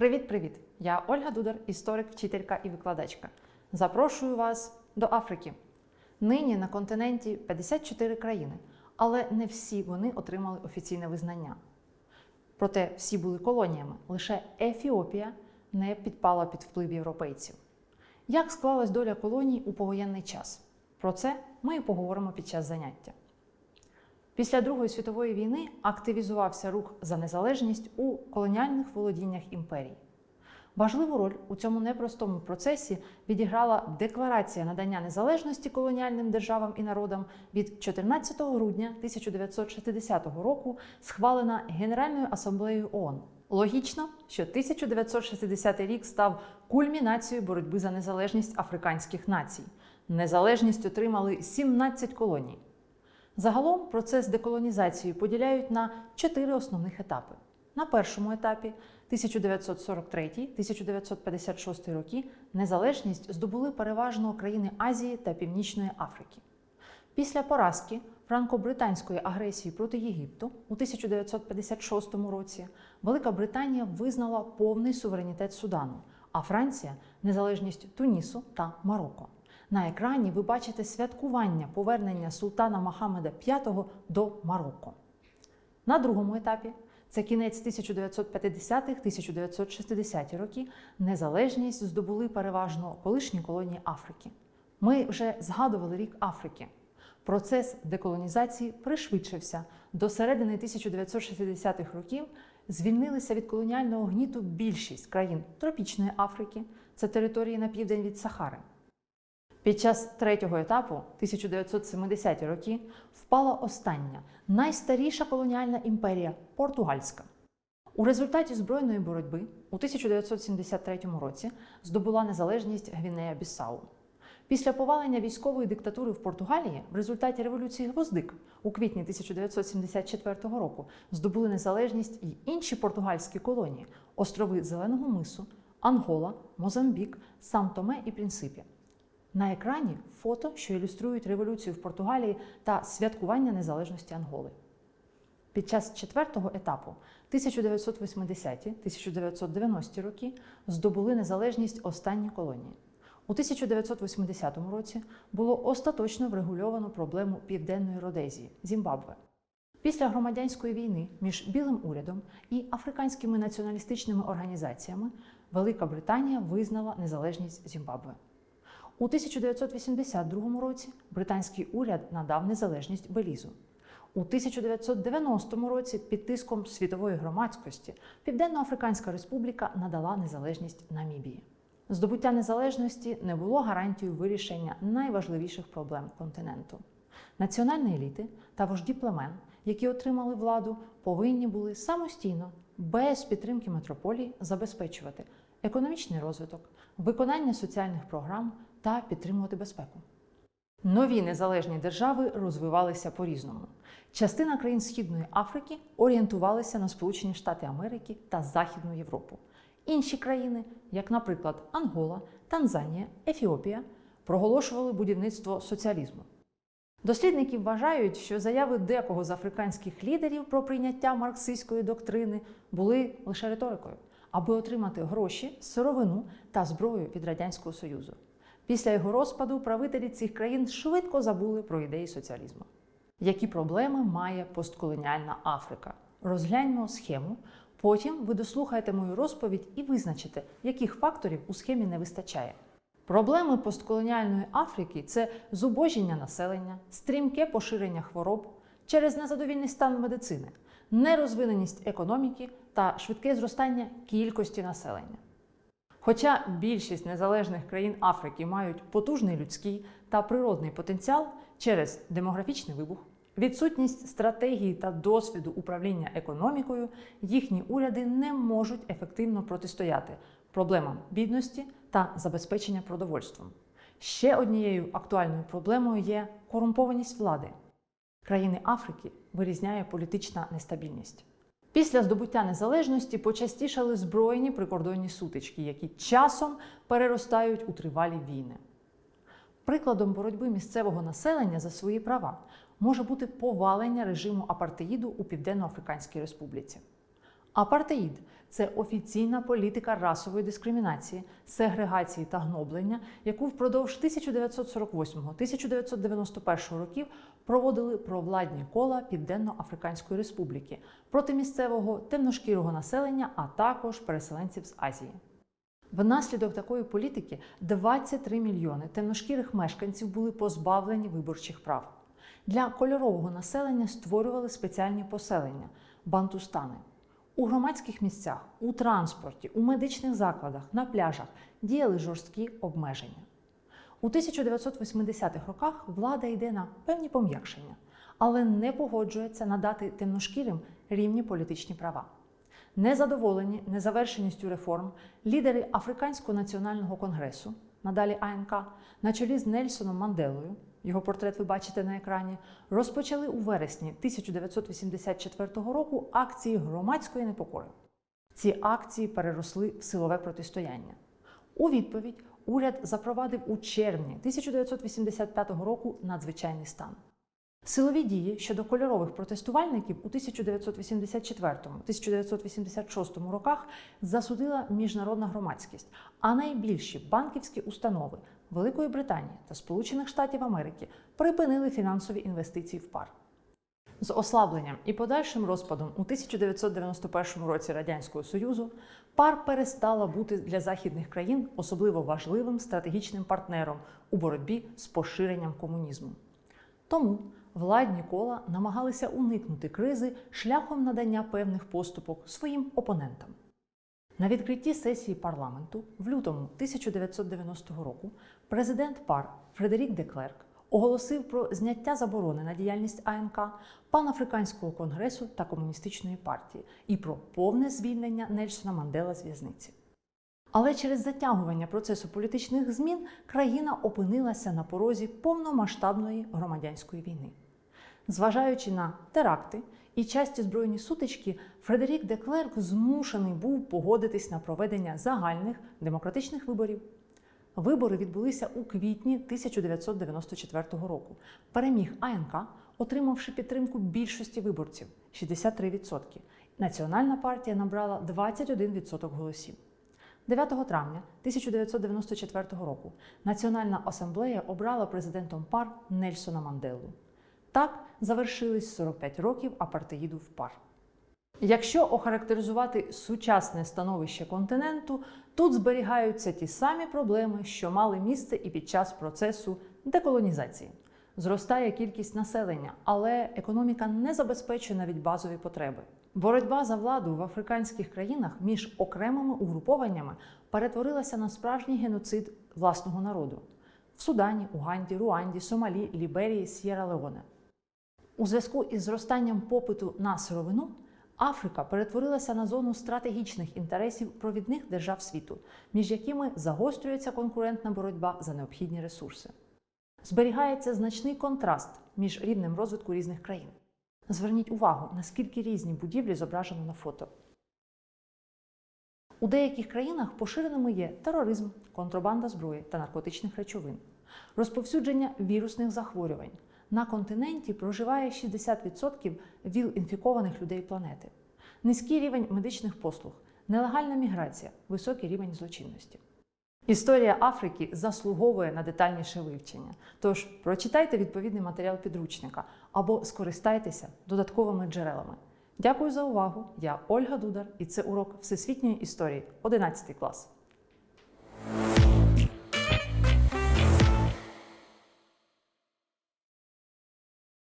Привіт-привіт! Я Ольга Дудар, історик, вчителька і викладачка. Запрошую вас до Африки. Нині на континенті 54 країни, але не всі вони отримали офіційне визнання. Проте всі були колоніями. Лише Ефіопія не підпала під вплив європейців. Як склалась доля колоній у повоєнний час? Про це ми і поговоримо під час заняття. Після Другої світової війни активізувався рух за незалежність у колоніальних володіннях імперій. Важливу роль у цьому непростому процесі відіграла декларація надання незалежності колоніальним державам і народам від 14 грудня 1960 року, схвалена Генеральною асамблеєю ООН. Логічно, що 1960 рік став кульмінацією боротьби за незалежність африканських націй. Незалежність отримали 17 колоній. Загалом процес деколонізації поділяють на чотири основних етапи. На першому етапі 1943-1956 роки незалежність здобули переважно країни Азії та Північної Африки. Після поразки франко-британської агресії проти Єгипту у 1956 році Велика Британія визнала повний суверенітет Судану, а Франція незалежність Тунісу та Марокко. На екрані ви бачите святкування повернення султана Мохаммеда V до Марокко. На другому етапі, це кінець 1950-1960 роки, незалежність здобули переважно колишні колонії Африки. Ми вже згадували рік Африки. Процес деколонізації пришвидшився. До середини 1960-х років звільнилися від колоніального гніту більшість країн тропічної Африки, це території на південь від Сахари. Під час третього етапу, 1970-ті роки, впала остання найстаріша колоніальна імперія португальська. У результаті збройної боротьби у 1973 році здобула незалежність Гвінея Бісау. Після повалення військової диктатури в Португалії в результаті революції Гвоздик у квітні 1974 року здобули незалежність і інші португальські колонії острови Зеленого Мису, Ангола, Мозамбік, Сан-Томе і Принсипі. На екрані фото, що ілюструють революцію в Португалії та святкування незалежності Анголи. Під час четвертого етапу 1980-1990 роки здобули незалежність останні колонії. У 1980 році було остаточно врегульовано проблему Південної Родезії Зімбабве. Після громадянської війни між білим урядом і африканськими націоналістичними організаціями Велика Британія визнала незалежність Зімбабве. У 1982 році британський уряд надав незалежність Белізу. У 1990 році під тиском світової громадськості Південно-Африканська Республіка надала незалежність Намібії. Здобуття незалежності не було гарантією вирішення найважливіших проблем континенту. Національні еліти та вожді племен, які отримали владу, повинні були самостійно, без підтримки метрополії, забезпечувати економічний розвиток, виконання соціальних програм та підтримувати безпеку. Нові незалежні держави розвивалися по-різному. Частина країн Східної Африки орієнтувалися на Сполучені Штати Америки та Західну Європу. Інші країни, як, наприклад, Ангола, Танзанія, Ефіопія, проголошували будівництво соціалізму. Дослідники вважають, що заяви декого з африканських лідерів про прийняття марксистської доктрини були лише риторикою, аби отримати гроші, сировину та зброю від Радянського Союзу. Після його розпаду правителі цих країн швидко забули про ідеї соціалізму. Які проблеми має постколоніальна Африка? Розгляньмо схему. Потім ви дослухаєте мою розповідь і визначите, яких факторів у схемі не вистачає. Проблеми постколоніальної Африки це зубожіння населення, стрімке поширення хвороб через незадовільний стан медицини, нерозвиненість економіки та швидке зростання кількості населення. Хоча більшість незалежних країн Африки мають потужний людський та природний потенціал через демографічний вибух, відсутність стратегії та досвіду управління економікою, їхні уряди не можуть ефективно протистояти проблемам бідності та забезпечення продовольством. Ще однією актуальною проблемою є корумпованість влади. Країни Африки вирізняє політична нестабільність. Після здобуття незалежності почастішали збройні прикордонні сутички, які часом переростають у тривалі війни. Прикладом боротьби місцевого населення за свої права може бути повалення режиму апартеїду у Південно-Африканській Республіці. Апартеїд це офіційна політика расової дискримінації, сегрегації та гноблення, яку впродовж 1948-1991 років проводили провладні кола Південно-Африканської Республіки проти місцевого темношкірого населення, а також переселенців з Азії. Внаслідок такої політики 23 мільйони темношкірих мешканців були позбавлені виборчих прав. Для кольорового населення створювали спеціальні поселення бантустани. У громадських місцях, у транспорті, у медичних закладах, на пляжах діяли жорсткі обмеження. У 1980-х роках влада йде на певні пом'якшення, але не погоджується надати темношкірим рівні політичні права. Незадоволені незавершеністю реформ лідери Африканського національного конгресу, надалі АНК, на чолі з Нельсоном Манделою, його портрет ви бачите на екрані, розпочали у вересні 1984 року акції громадської непокори. Ці акції переросли в силове протистояння. У відповідь уряд запровадив у червні 1985 року надзвичайний стан. Силові дії щодо кольорових протестувальників у 1984-1986 роках засудила міжнародна громадськість, а найбільші банківські установи Великої Британії та Сполучених Штатів Америки припинили фінансові інвестиції в пар. З ослабленням і подальшим розпадом у 1991 році Радянського Союзу пар перестала бути для західних країн особливо важливим стратегічним партнером у боротьбі з поширенням комунізму. Тому владні кола намагалися уникнути кризи шляхом надання певних поступок своїм опонентам. На відкритті сесії парламенту в лютому 1990 року президент пар Фредерік Деклерк оголосив про зняття заборони на діяльність АНК, Панафриканського конгресу та комуністичної партії і про повне звільнення Нельсона Мандела з в'язниці. Але через затягування процесу політичних змін країна опинилася на порозі повномасштабної громадянської війни. Зважаючи на теракти і часті збройні сутички, Фредерік Деклерк змушений був погодитись на проведення загальних демократичних виборів. Вибори відбулися у квітні 1994 року. Переміг АНК, отримавши підтримку більшості виборців 63%. Національна партія набрала 21% голосів. 9 травня 1994 року Національна асамблея обрала президентом пар Нельсона Манделу. Так завершились 45 років апартеїду в пар. Якщо охарактеризувати сучасне становище континенту, тут зберігаються ті самі проблеми, що мали місце і під час процесу деколонізації. Зростає кількість населення, але економіка не забезпечує навіть базові потреби. Боротьба за владу в африканських країнах між окремими угрупованнями перетворилася на справжній геноцид власного народу в Судані, Уганді, Руанді, Сомалі, Ліберії, С'єра Леоне. У зв'язку із зростанням попиту на сировину Африка перетворилася на зону стратегічних інтересів провідних держав світу, між якими загострюється конкурентна боротьба за необхідні ресурси. Зберігається значний контраст між рівнем розвитку різних країн. Зверніть увагу, наскільки різні будівлі зображено на фото. У деяких країнах поширеними є тероризм, контрабанда зброї та наркотичних речовин, розповсюдження вірусних захворювань. На континенті проживає 60% ВІЛ-інфікованих людей планети, низький рівень медичних послуг, нелегальна міграція, високий рівень злочинності. Історія Африки заслуговує на детальніше вивчення. Тож прочитайте відповідний матеріал підручника або скористайтеся додатковими джерелами. Дякую за увагу! Я Ольга Дудар, і це урок Всесвітньої історії, 11 клас.